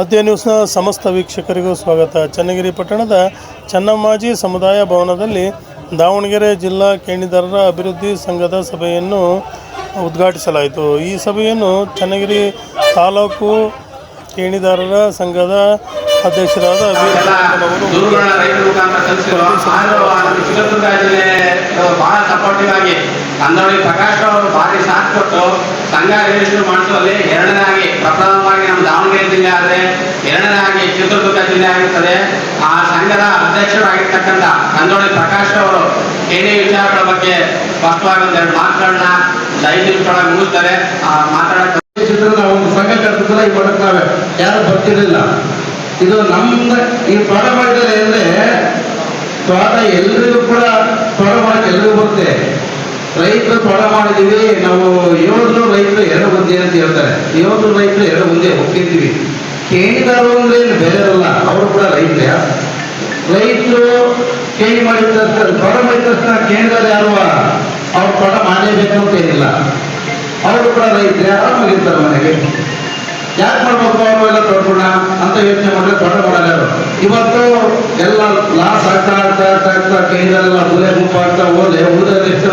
ಆದ್ಯ ನ್ಯೂಸ್ನ ಸಮಸ್ತ ವೀಕ್ಷಕರಿಗೂ ಸ್ವಾಗತ. ಚನ್ನಗಿರಿ ಪಟ್ಟಣದ ಚನ್ನಮ್ಮಾಜಿ ಸಮುದಾಯ ಭವನದಲ್ಲಿ ದಾವಣಗೆರೆ ಜಿಲ್ಲಾ ಕೇಣಿದಾರರ ಅಭಿವೃದ್ಧಿ ಸಂಘದ ಸಭೆಯನ್ನು ಉದ್ಘಾಟಿಸಲಾಯಿತು. ಈ ಸಭೆಯನ್ನು ಚನ್ನಗಿರಿ ತಾಲೂಕು ಕೇಣಿದಾರರ ಸಂಘದ ಅಧ್ಯಕ್ಷರಾದ ಪ್ರಕಾಶ್ ಅವರು ಭಾರಿ ಸಾಥ್ ಕೊಟ್ಟು ಸಂಘ ಮಾಡಿಸುವಲ್ಲಿ ಎರಡನೇದಾಗಿ ಪ್ರಪ್ರಥಮವಾಗಿ ನಮ್ಮ ದಾವಣಗೆರೆ ಜಿಲ್ಲೆ ಆದರೆ, ಎರಡನೇದಾಗಿ ಚಿತ್ರದುರ್ಗ ಜಿಲ್ಲೆ ಆಗಿರ್ತದೆ. ಆ ಸಂಘದ ಅಧ್ಯಕ್ಷರಾಗಿರ್ತಕ್ಕಂಥ ಕಂದೋಳಿ ಪ್ರಕಾಶ್ ಅವರು ಏನೇ ವಿಚಾರಗಳ ಬಗ್ಗೆ ಸ್ಪಷ್ಟವಾಗಿ ಒಂದೆರಡು ಮಾತುಗಳನ್ನ ಐದು ಮುಗಿಸ್ತಾರೆ. ಆ ಮಾತಾಡಕ್ಕೆ ಚಿತ್ರದ ಒಂದು ಸಂಘ ಯಾರು ಬರ್ತಿರಲಿಲ್ಲ. ಇದು ನಮ್ಮ ಈ ಪಾಠ ಮಾಡಿದರೆ ಅಂದ್ರೆ ಪಾಠ ಎಲ್ರಿಗೂ ಕೂಡ, ಪಾಠ ಮಾಡಕ್ಕೆ ಎಲ್ರಿಗೂ ಬರುತ್ತೆ. ರೈತರು ತೊಡ ಮಾಡಿದೀವಿ ನಾವು ಏಳು ರೈತರು ಎರಡು ಮುಂದೆ ಅಂತ ಹೇಳ್ತಾರೆ. ಏಳು ರೈತರು ಎರಡು ಒಂದೇ ಹೋಗ್ತಿದ್ದೀವಿ ಕೇಣಿದಾರು ಅಂದ್ರೆ ಏನು ಬೇರೆ ಇರಲ್ಲ ಅವರು ಕೂಡ ರೈತರೇ. ರೈತರು ಕೇಳಿ ಮಾಡಿದ ತಕ್ಷಣ ತೊಡ ಮಾಡಿದ ತಕ್ಷಣ ಕೇಣಿದಾರ ಯಾರು? ಅವ್ರು ತೊಡ ಮಾಡಲೇಬೇಕು ಅಂತ ಏನಿಲ್ಲ. ಅವರು ಕೂಡ ರೈತರೇ ಆರಾಮಾಗಿರ್ತಾರೆ ಮನೆಗೆ. ಯಾಕೆ ಮಾಡ್ಬೇಕು? ಅವರು ಎಲ್ಲ ತೊಡ್ಕೊಣ ಅಂತ ಯೋಚನೆ ಮಾಡಿದ್ರೆ ತೊಡ ಮಾಡಲ್ಲ. ಇವತ್ತು ಆಗ್ತಾ ಕೈದಲ್ಲ ಆಗ್ತಾ ಕೈದೆಲ್ಲ ಹೋದೆ ಉಳಿದ ಜನ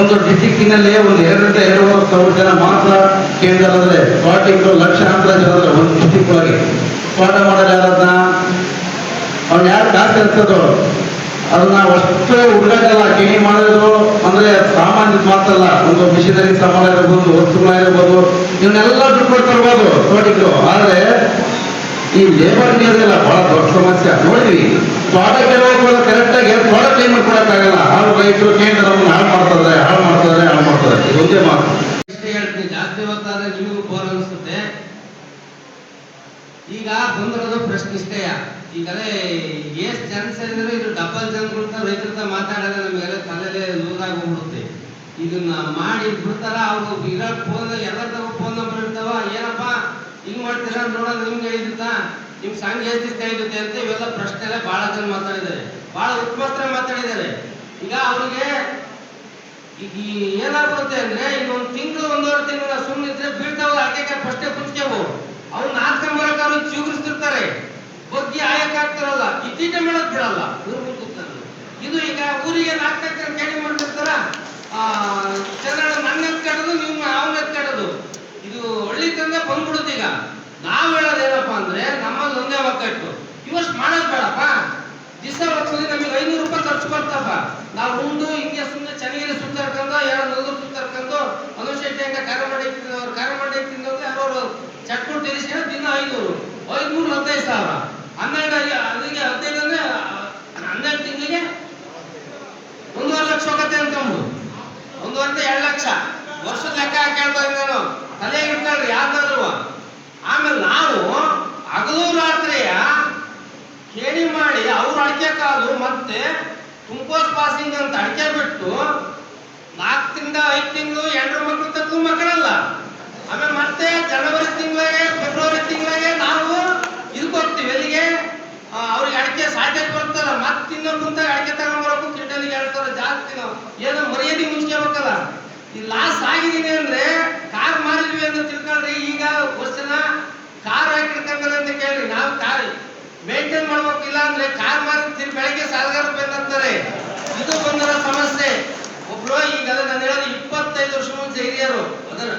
ಒಂದು ಡಿಸ್ಟಿಕ್ಕಿನಲ್ಲಿ ಒಂದು ಎರಡರಿಂದ ಎರಡೂವರೆ ಸಾವಿರ ಜನ ಮಾತ್ರ ಕೇಂದ್ರದಲ್ಲೇ ತೋಟಕ್ಕೆ ಲಕ್ಷಾಂತರ ಜನ ಒಂದು ಡಿಸ್ಟಿಕ್ ಒಳಗೆ. ಪಾಠ ಮಾಡಲು ಯಾರನ್ನ ಅವ್ನು ಯಾರು ಕಾಸು ಇರ್ತದೋ, ಅದನ್ನ ಅಷ್ಟೇ ಹುಡುಗಾಟಲ್ಲ ಕೇಳಿ ಮಾಡೋದು ಅಂದ್ರೆ ಸಾಮಾನ್ಯ ಮಾತಲ್ಲ ಒಂದು ಮಿಷಿನರಿ ಸಾಮಾನು ಇರಬಹುದು ವಸ್ತುಗಳಿರ್ಬೋದು ಇವನ್ನೆಲ್ಲ ದುಡ್ಡು ಕೊಡ್ತಾ ಇರ್ಬೋದು ತೋಟಕ್ಕೆ ಆದ್ರೆ ಈ ಲೇಬರ್ ನೀರಿಲ್ಲ ಬಹಳ ದೊಡ್ಡ ಸಮಸ್ಯೆ. ನೋಡಿದ್ವಿ ತೋಟಕ್ಕೆ ಹೋಗೋದು ಕರೆಕ್ಟಾಗಿ ತೋಟ ಕ್ಲೀನ್ ಮಾಡ್ಕೊಳಕ್ಕಾಗಲ್ಲ ಹಾಳು ರೈತರು ಕೇಂದ್ರ ಹಾಳು ಮಾಡ್ತಾರೆ ಹಾಳು ಮಾಡ್ತಾರೆ ಹಾಳು ಮಾಡ್ತಾರೆ ಇದೊಂದೇ ಮಾತು. ಇಷ್ಟೇ ಹೇಳ್ತೀನಿ, ಜಾಸ್ತಿ ಹೊತ್ತಾದ್ರೆ ನಿಮಗೂ ಬೋರ್ ಅನಿಸುತ್ತೆ. ಈಗ ಬಂದಿರೋದು ಪ್ರಶ್ನೆ ಇಷ್ಟೇ. ಈಗಲೇ ಎಷ್ಟು ಚಾನ್ಸ್ ಅಂದ್ರೆ ಇದು ಡಬಲ್ ಜನಗಳಂತ ರೈತರ ಹತ್ರ ಮಾತಾಡಿದ್ರೆ ನಮಗೆಲ್ಲ ತಲೆಲೆ ಲೂಸ್ ಆಗೋಗ್ಬಿಡುತ್ತೆ. ಇದನ್ನ ಮಾಡಿ ಬಿಡ್ತಾರ? ಅವ್ರು ಇರೋ ಫೋನ್ ಎಲ್ಲ ಫೋನ್ ನಂಬರ್ ಇರ್ತಾವ? ಏನಪ್ಪ? ಹಿಂಗ್ ಮಾಡ್ತೀರಾ ನೋಡೋಣ ನಿಮ್ಗೆ ಹೇಳಿದ್ದ ನಿಮ್ ಸಂಘ ಇರುತ್ತೆ ಅಂತ ಇವೆಲ್ಲ ಪ್ರಶ್ನೆ ಎಲ್ಲ ಬಹಳ ಜನ ಮಾತಾಡಿದ್ದಾರೆ. ಬಹಳ ಉತ್ಮಸ್ತ್ರ ಮಾತಾಡಿದ್ದಾರೆ. ಈಗ ಅವ್ರಿಗೆ ಈಗ ಏನಾಗುತ್ತೆ ಅಂದ್ರೆ ಈಗ ಒಂದ್ ತಿಂಗಳು, ಒಂದೂವರೆ ತಿಂಗಳ ಸುಮ್ಮನೆ ಇದ್ರೆ ಬೀಳ್ತಾವ ಅದಕ್ಕೆ ಫಸ್ಟೇ ಕುಂತ್ಕೋ ಅವ್ನ ನಾಲ್ಕಂಬರಕ್ಕೆ ಅವ್ರು ಚಿಗುರಿಸ್ತಿರ್ತಾರೆ. ಬಗ್ಗೆ ಆಯಕ್ ಆಗ್ತಾರಲ್ಲ ಇತ್ತೀಚ ಮಾಡೋದ್ ಬಿಡಲ್ಲ ಮುಂದ್ ಇದು ಈಗ ಊರಿಗೆ ನಾಲ್ಕು ಕೇಳಿ ಮಾಡ್ತಿರ್ತಾರ ಆ ಚಂದ್ರಣ್ಣ ನನ್ನ ಎತ್ಕಾಡೋದು ನಿಮ್ಮ ಅವನ ಎತ್ಕಾಡೋದು ಇದು ಹಳ್ಳಿ ತಂದೆ ಬಂದ್ಬಿಡುತ್ತೆ ಈಗ. ನಾವ್ ಹೇಳೋದೇನಪ್ಪ ಅಂದ್ರೆ, ನಮ್ಮಲ್ಲಿ ಒಂದೇ ಒಕ್ಕಟ್ಟು. ಇವಷ್ಟು ಮಾಡೋದು ಬೇಡಪ್ಪ. ದಿವಸ ವರ್ಷದಲ್ಲಿ ನಮಗೆ ಐನೂರು ರೂಪಾಯಿ ಖರ್ಚು ಬರ್ತಪ್ಪ. ನಾವು ಉಂಡು, ಹಿಂಗೆ ಸುಮ್ಮನೆ ಚೆನ್ನಾಗಿ ಸುತ್ತಾಡ್ಕೊಂಡು ಎರಡು ನಲ್ರು ಸುತ್ತಾಡ್ಕೊಂಡು ಅನುಶೆಟ್ಟಿ ಹಂಗ ಖಾರ ಮಾಡಿ ತಿನ್ನೋರು ಖಾರ ಮಾಡಿ ತಿನ್ನೋರು ಯಾರು ಚಟ್ಕೊಂಡು ತಿಳಿಸಿ ದಿನ ಐನೂರು, ಐದ್ನೂರು ಹದಿನೈದು ಸಾವಿರ. ಹನ್ನೆರಡು ಅದಕ್ಕೆ ಹದಿನೈದು ಅಂದ್ರೆ, ಹನ್ನೆರಡು ತಿಂಗಳಿಗೆ ಒಂದೂವರೆ ಲಕ್ಷ ಹೋಗತ್ತೆ ಅನ್ಕೊಂಬಿಡು ಒಂದೂವರೆ ಎರಡು ಲಕ್ಷ. ವರ್ಷದ ಲೆಕ್ಕ ಹಾಕಿ ನಾನು. ತಲೆ ಇಟ್ಕೊಳ್ರಿ ಯಾವ್ದಾದ್ರು ಆಮೇಲೆ ನಾವು ಹಗಲು ರಾತ್ರಿಯ ಕೇಳಿ ಮಾಡಿ ಅವ್ರು ಅಡಿಕೆ ಕಾದು ಮತ್ತೆ ತುಮಕೋಸ್ ಪಾಸಿಂಗ್ ಅಂತ ಅಡಿಕೆ ಬಿಟ್ಟು ನಾಲ್ಕು ತಿಂಗಳು ಐದು ತಿಂಗಳು ಎಂಟು ಮಕ್ಕಳು ತಕ್ಕೂ ಮಕ್ಕಳಲ್ಲ. ಆಮೇಲೆ ಮತ್ತೆ ಜನವರಿ ತಿಂಗಳಿಗೆ, ಫೆಬ್ರವರಿ ತಿಂಗಳಿಗೆ ನಾವು ಇದು ಕೊಡ್ತೀವಿ. ಎಲ್ಲಿಗೆ? ಅವ್ರಿಗೆ ಅಡಿಕೆ ಸಾಧ್ಯ ಬರ್ತಾರ ಮತ್ತೆ ಇನ್ನೊಂದು ಮುಂದೆ ಅಡಿಕೆ ತಗೊಂಡ್ಬರಬೇಕು ಕಿಂಟಲಿಗೆ ಎರಡು ಸಾವಿರ ಜಾಸ್ತಿ ನಾವು. ಏನೋ ಮರ್ಯಾದೆ ಹೋಗಲ್ಲ ಈ ಲಾಸ್ ಆಗಿದ್ದೀನಿ ಅಂದ್ರೆ ಅಂತ ತಿಳ್ಕೊಳ್ರಿ. ಈಗ ವರ್ಷನ ಕಾರ್ ಹಾಕಿರ್ಕಂದ್ರೆ ಅಂತ ಕೇಳ್ರಿ. ನಾವು ಕಾರ್ ಮೇಂಟೈನ್ ಮಾಡ್ಬೇಕಿಲ್ಲ ಅಂದ್ರೆ ಕಾರ್ ಮಾರಿ ಬೆಳಗ್ಗೆ ಸಾಲಗಾರ ಬೇಕಂತಾರೆ ಇದು ಬಂದರ ಸಮಸ್ಯೆ. ಒಬ್ರು ಈಗ ನಾನು ಹೇಳೋದು ಇಪ್ಪತ್ತೈದು ವರ್ಷ ಮುಂಚೆ ಹಿರಿಯರು. ಅದನ್ನ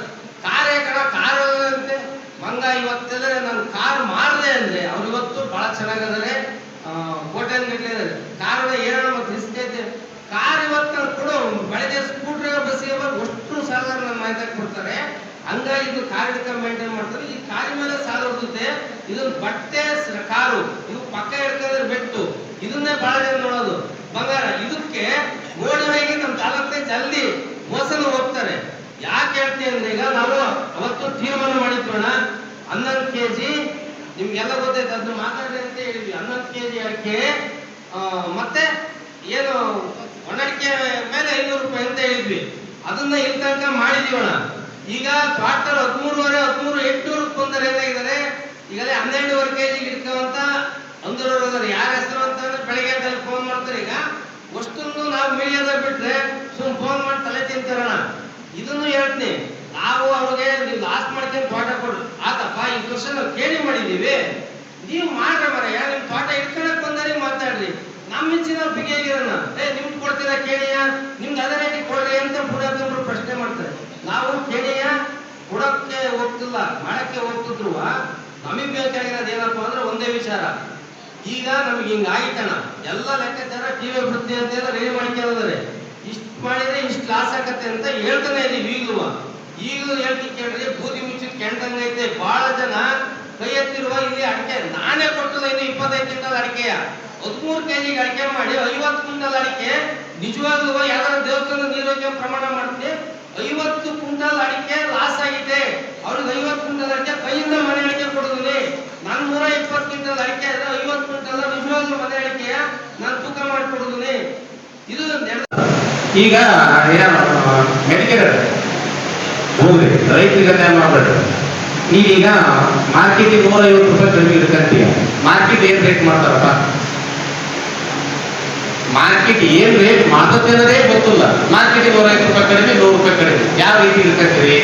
ಕಾರ್ ಯಾಕಣ ಕಾರ್ ಅಂತೆ. ಮಂಗ ಇವತ್ತಿದ್ರೆ ನಾನು ಕಾರ್ ಮಾರದೆ ಅಂದ್ರೆ, ಅವ್ರು ಇವತ್ತು ಬಹಳ ಚೆನ್ನಾಗದಾರೆ. ಹೋಟೆಲ್ ಇಟ್ಟಿದ್ದಾರೆ ಕಾರ್ ಏನೋ ಮತ್ತೆ ರಿಸ್ಕ್ ಐತೆ. ಕಾರ್ ಇವತ್ತು ಕೊಡು, ಬೆಳಗ್ಗೆ ಸ್ಕೂಟರ್ ಬಸ್ಸಿಗೆ ಬಂದು ಅಷ್ಟು ಸಾಲಗಾರ ನನ್ನ ಮಾಹಿತಿ ಕೊಡ್ತಾರೆ ಹಂಗಾಗಿ ಇದು ಕಾರ್ ಹಿಡ್ಕೊಂಡು ಮೇಂಟೈನ್ ಮಾಡ್ತಾರೆ. ಈ ಕಾರಿ ಮೇಲೆ ಸಾಲ ಹೋಗುತ್ತೆ ಇದು ಬಟ್ಟೆ ಕಾರು. ಇದು ಪಕ್ಕ ಹಿಡ್ಕೊಂಡ್ರೆ ಬೆಟ್ಟು. ಇದನ್ನೇ ಬಹಳ ಜನ ನೋಡೋದು ಬಂಗಾರ. ಇದಕ್ಕೆ ನೋಡಿದಾಗ ನಮ್ಮ ತಾಲೂಕಿನ ಜಲ್ದಿ ಮೋಸನ ಹೋಗ್ತಾರೆ. ಯಾಕೆ ಹೇಳ್ತೀನಿ ಅಂದ್ರೆ ಈಗ ನಾವು ಅವತ್ತು ತೀರ್ಮಾನ ಮಾಡಿದ್ವಣ ಹನ್ನೊಂದು ಕೆ ಜಿ ನಿಮ್ಗೆಲ್ಲ ಗೊತ್ತೈತೆ, ಅದನ್ನ ಮಾತಾಡಿ ಅಂತ ಹೇಳಿದ್ವಿ. ಹನ್ನೊಂದು ಕೆ ಜಿ ಅಡಿಕೆ ಮತ್ತೆ ಏನು ಒಣಡಿಕೆ ಮೇಲೆ ಐನೂರು ರೂಪಾಯಿ ಅಂತ ಹೇಳಿದ್ವಿ. ಅದನ್ನ ಇಲ್ಲಿ ತನಕ ಮಾಡಿದೀವಣ್ಣ. ಈಗ ಟ್ರಾಕ್ಟರ್ ಹದಿಮೂರುವರೆ, ಹದಿಮೂರು ಎಂಟುನೂರು ಬಂದರೆ ಏನಾಗಿದ್ದಾರೆ ಈಗಲೇ ಹನ್ನೆರಡುವರೆ ಕೆ ಜಿ ಇಟ್ಕೊಂತ ಅಂದೂರು ಯಾರ ಹೆಸರು ಅಂತ ಬೆಳಗ್ಗೆ ಎದ್ದು ಫೋನ್ ಮಾಡ್ತಾರೆ ಈಗ. ಅಷ್ಟನ್ನು ನಾವು ಮೀಡಿಯಾದ ಬಿಟ್ರೆ ಸುಮ್ ಫೋನ್ ಮಾಡಿ ತಲೆ ತಿಂತಾರಣ ಇದನ್ನು ಹೇಳ್ತೀನಿ. ನಾವು ಅವ್ರಿಗೆ ನೀವು ಲಾಸ್ ಮಾಡ್ಕೊಂಡು ತೋಟ ಕೊಡ್ರಿ. ಆತಪ್ಪ, ಈ ವರ್ಷ ನಾವು ಕೇಳಿ ಮಾಡಿದೀವಿ ನೀವು ಮಾಡ್ರ ಮರಯ್ಯ ನಿಮ್ ತೋಟ ಇಟ್ಕೊಳಕ್ ಬಂದ್ರೆ ಮಾತಾಡ್ರಿ. ನಮ್ಮ ಬಿಗೆ ಬಿಗಿಯಾಗಿರೋಣ ಏ, ನಿಮ್ಗೆ ಕೊಡ್ತೀರಾ ಕೇಳಿಯಾ? ನಿಮ್ಗೆ ಅದೇ ರೀತಿ ಕೊಡ್ರಿ ಅಂತ ಬುಡಾಕಂಬ್ರು ಪ್ರಶ್ನೆ ಮಾಡ್ತಾರೆ. ನಾವು ಕೊಡಕ್ಕೆ ಹೋಗ್ತಿಲ್ಲ ಮಾಡಕ್ಕೆ ಹೋಗ್ತಿದ್ರು. ನಮಗ್ ಬೇಕಾಗಿರೋದು ಏನಪ್ಪ ಅಂದ್ರೆ ಒಂದೇ ವಿಚಾರ. ಈಗ ನಮ್ಗೆ ಹಿಂಗ ಆಗಿತ್ತಣ್ಣ. ಎಲ್ಲ ಲೆಕ್ಕಾಚಾರ ಟಿವಿ ವೃತ್ತಿ ಅಂತ ರೆಡಿ ಮಾಡ್ಕೊಂಡಿದ್ದಾರೆ ಇಷ್ಟು ಮಾಡಿದ್ರೆ ಇಷ್ಟು ಲಾಸ್ ಆಗತ್ತೆ ಅಂತ ಹೇಳ್ತಾನೆ ಇದೀವಿ ಈಗಲೂ. ಈಗಲೂ ಹೇಳ್ತೀನಿ ಕೇಳ್ರಿ, ಬೂದಿ ಮುಚ್ಚಿದ ಕೆಂಡಂಗ ಐತೆ. ಬಹಳ ಜನ ಕೈ ಎತ್ತಿರುವ ಇಲ್ಲಿ ಅಡಿಕೆ. ನಾನೇ ಕೊಟ್ಟಿಲ್ಲ ಇನ್ನು ಇಪ್ಪತ್ತೈದು ಕ್ವಿಂಟಲ್ ಅಡಿಕೆಯ ಹದಿಮೂರು ಕೆಜಿಗೆ ಅಡಿಕೆ ಮಾಡಿ ಐವತ್ತು ಕ್ವಿಂಟಲ್ ಅಡಿಕೆ. ನಿಜವಾಗ್ಲೂ ಯಾವ್ದಾದ್ರು ದೇವಸ್ಥಾನ ನೀರೋಗ್ಯ ಪ್ರಮಾಣ ಮಾಡ್ತೀನಿ. ಐವತ್ತು ಕ್ವಿಂಟಲ್ ಅಡಿಕೆ ಲಾಸ್ ಆಗಿದೆ. ಅವ್ರಿಗೆ ಐವತ್ತು ಕ್ವಿಂಟಲ್ ಅಡಿಕೆ ಕೈಯಿಂದ ಮನೆ ಅಡಿಕೆ ಕೊಡಿದ್ವಿ ನಾನು ನೂರ ಇಪ್ಪತ್ತು ಕ್ವಿಂಟಲ್ ಅಡಿಕೆ ಆದ್ರೆ ಐವತ್ತು ಕ್ವಿಂಟಲ್ ನಿಜವಾಗ್ಲೂ ಮನೆ ಅಡಿಕೆ ನಾನು ತೂಕ ಮಾಡಿಕೊಡಿದ್ವಿ ಇದು ಈಗ ಏನು ರೈತರಿಗೆ ಅನ್ಯಾಯ ಮಾಡಬೇಡ್ರಿ ನೀವೀಗ ಮಾರ್ಕೆಟ್ ನೂರ ಐವತ್ತು ರೂಪಾಯಿ ಕಡಿಮೆ ಇಟ್ಕಂತೀಯ ಮಾರ್ಕೆಟ್ ಏನ್ ರೇಟ್ ಮಾಡ್ತಾರಪ್ಪ? ಮಾರ್ಕೆಟ್ ಏನ್ ರೇಟ್ ಮಾಡ್ತದೆ ಅನ್ನೋದೇ ಗೊತ್ತಿಲ್ಲ. ಮಾರ್ಕೆಟ್ ನೂರ ಐದು ರೂಪಾಯಿ ಕಡಿಮೆ, ನೂರು ರೂಪಾಯಿ ಕಡಿಮೆ. ಯಾವ ರೀತಿ ಇರ್ತೈತ್ರಿ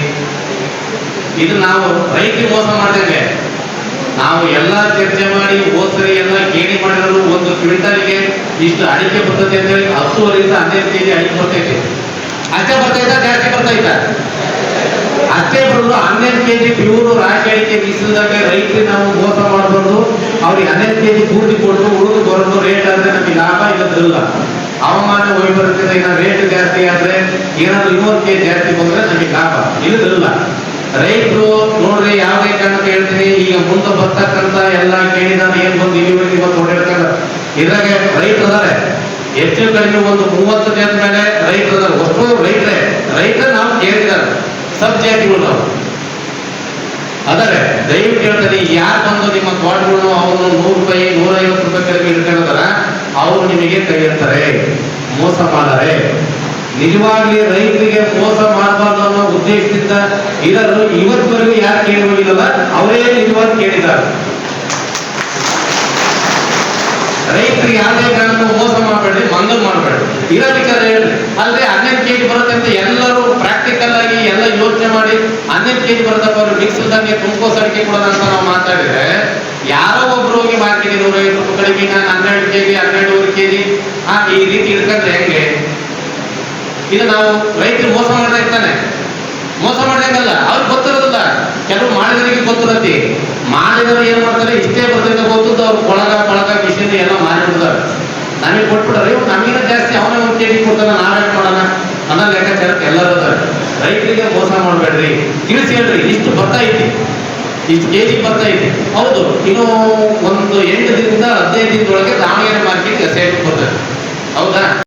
ಇದು ನಾವು ರೈತರಿಗೆ ಮೋಸ ಮಾಡಿದಂಗೆ. ನಾವು ಎಲ್ಲ ಚರ್ಚೆ ಮಾಡಿ ಓದ್ಸರಿ ಎಲ್ಲ ಕೇಳಿ ಮಾಡಿದ್ರು ಒಂದು ಕ್ವಿಂಟಲ್ಗೆ ಇಷ್ಟು ಅಡಿಕೆ ಬರ್ತದೆ ಅಂತ ಹೇಳಿ ಹತ್ತುವರಿಂದ ಹನ್ನೆರಡು ಕೆಜಿ ಅಡಿಕೆ ಬರ್ತೈತೆ. ಅಷ್ಟೇ ಬರ್ತೈತಾ, ಜಾಸ್ತಿ ಬರ್ತೈತಾ? ಅಷ್ಟೇ ಬರೋದು ಹನ್ನೆರಡು ಕೆಜಿ ಜಿ ಪ್ಯೂರು ರಾಸಾಯನಿಕ ಬೀಸಿದಾಗ ರೈತರಿಗೆ ನಾವು ಮೋಸ ಮಾಡಬಾರ್ದು. ಅವ್ರಿಗೆ ಹನ್ನೆರಡು ಕೆಜಿ ಪೂರ್ತಿ ಕೊಟ್ಟು ಉಳಿದು ಬರೋದು ರೇಟ್ ಆದ್ರೆ ನಮಗೆ ಲಾಭ ಇಲ್ಲದಿಲ್ಲ ಹವಾಮಾನ ವೈಪರೀತ್ಯದ ಈಗ ರೇಟ್ ಜಾಸ್ತಿ ಆದ್ರೆ ಏನಾದ್ರು ಇನ್ನೂರು ಕೆಜಿ ಜಾಸ್ತಿ ಬಂದ್ರೆ ನಮಗೆ ಲಾಭ ಇಲ್ಲದಿಲ್ಲ ರೈತರು ನೋಡ್ರಿ, ಯಾವುದೇ ಕಾರಣಕ್ಕೆ ಹೇಳ್ತೀನಿ, ಈಗ ಮುಂದೆ ಬರ್ತಕ್ಕಂತ ಎಲ್ಲ ಕೇಳಿ ನಾನು ಏನ್ ಬಂದು ಇಲ್ಲಿವರೆಗೆ ಇವತ್ತು ಓಡಾಡ್ತಾರೆ. ಇದ್ರಾಗ ರೈತರು ಅದಾರೆ. ಹೆಚ್ಚು ಕಡಿಮೆ ಒಂದು ಮೂವತ್ತು ಜನ ಮೇಲೆ ರೈತರು ಅದಾರೆ. ಒಟ್ಟು ರೈತರೇ. ರೈತ ನಾವು ಕೇಳಿದಾರೆ ಸಬ್ ಜಾತಿಗಳು ನಾವು ಆದರೆ, ದಯವಿಟ್ಟು ಹೇಳ್ತಾರೆ ಯಾರು ಬಂದು ನಿಮ್ಮ ತೋಟಗಳು ಅವನು ನೂರು ರೂಪಾಯಿ, ನೂರೈವತ್ತು ರೂಪಾಯಿ ಕಡಿಮೆ ಇಟ್ಕೊಂಡಿದಾರ ಅವ್ರು ನಿಮಗೆ ಕೈ ಇರ್ತಾರೆ ಮೋಸ ಮಾಡಾರೆ. ನಿಜವಾಗ್ಲಿ ರೈತರಿಗೆ ಮೋಸ ಮಾಡಬಾರ್ದು ಅನ್ನೋ ಉದ್ದೇಶದಿಂದ ಇದನ್ನು ಇವತ್ತವರೆಗೂ ಯಾರು ಕೇಳಿ ಅವರೇ ನಿಜವಾಗಿ ಕೇಳಿದ್ದಾರೆ. ರೈತರಿಗೆ ಯಾವುದೇ ಕಾರಣಕ್ಕೂ ಮೋಸ ಮಾಡಬೇಡಿ, ಮಂಗಲ್ ಮಾಡಬೇಡಿ. ಇರೋದಕ್ಕಾದ್ರೆ ಹೇಳ್ರಿ ಅಲ್ಲದೆ ಹನ್ನೆರಡು ಕೆಜಿ ಬರುತ್ತೆ ಅಂತ ಎಲ್ಲರೂ ಎಲ್ಲ ಯೋಚನೆ ಮಾಡಿ ಹನ್ನೆರಡು ಕೆಜಿ ಬರುತ್ತಪ್ಪ ಅವ್ರು ಮಿಕ್ಸ್ ಇಲ್ದಂಗೆ ತುಮಕೋಸ್ ಅಡಿಕೆ ಕೊಡೋಣ ಅಂತ ನಾವು ಮಾತಾಡಿದ್ರೆ, ಯಾರೋ ಒಬ್ರು ಹೋಗಿ ಮಾರ್ಕೆಟ್ಗೆ ನೂರ ಐವತ್ತು ರೂಪಾಯಿ ಕಡಿಮೆ ನಾನು ಹನ್ನೆರಡು ಕೆಜಿ, ಹನ್ನೆರಡುವರೆ ಕೆಜಿ ಆ ಈ ರೀತಿ ಇಡ್ಕಂದ್ರೆ ಹೆಂಗೆ? ಇದು ನಾವು ರೈತರು ಮೋಸ ಮಾಡ್ತಾ ಇರ್ತಾನೆ. ಮೋಸ ಮಾಡ್ದಂಗಲ್ಲ ಅವ್ರಿಗೆ ಗೊತ್ತಿರೋದಿಲ್ಲ. ಕೆಲವು ಮಾಡಿದವರಿಗೆ ಗೊತ್ತಿರತ್ತಿ. ಮಾಡಿದವರು ಏನ್ ಮಾಡ್ತಾರೆ, ಇಷ್ಟೇ ಬರ್ತದೆ ಗೊತ್ತು ಅವ್ರು ಕೊಳಗ ಕೊಳಗ ಮಿಷಿನ್ ಎಲ್ಲ ಮಾಡಿಬಿಡ್ತಾರೆ ನಮಗೆ ಕೊಟ್ಬಿಡ್ರಿ ಇವ್ ನಮಗಿನ ಜಾಸ್ತಿ, ಅವನೇ ಒಂದು ಕೆಜಿ ಕೊಡ್ತಾನೆ ನಾವೇನ್ ಮಾಡೋಣ ಅನ್ನೋ ಲೆಕ್ಕಾಚಾರಕ್ಕೆ ಎಲ್ಲರೂ ರೈತರಿಗೆ ಮೋಸ ತಿಳಿಸಿ ಹೇಳ್ರಿ, ಇಷ್ಟು ಬರ್ತಾ ಇದೆ. ಇಷ್ಟು ಕೆ ಜಿ ಬರ್ತಾ ಐತಿ ಹೌದು, ಇನ್ನು ಒಂದು ಎಂಟು ದಿನದಿಂದ ಹದಿನೈದು ದಿನದೊಳಗೆ ದಾವಣಗೆರೆ ಮಾರ್ಕೆಟ್ಗೆ ಸೇರ್ಕೊಂಡು ಬರ್ತದೆ ಹೌದಾ?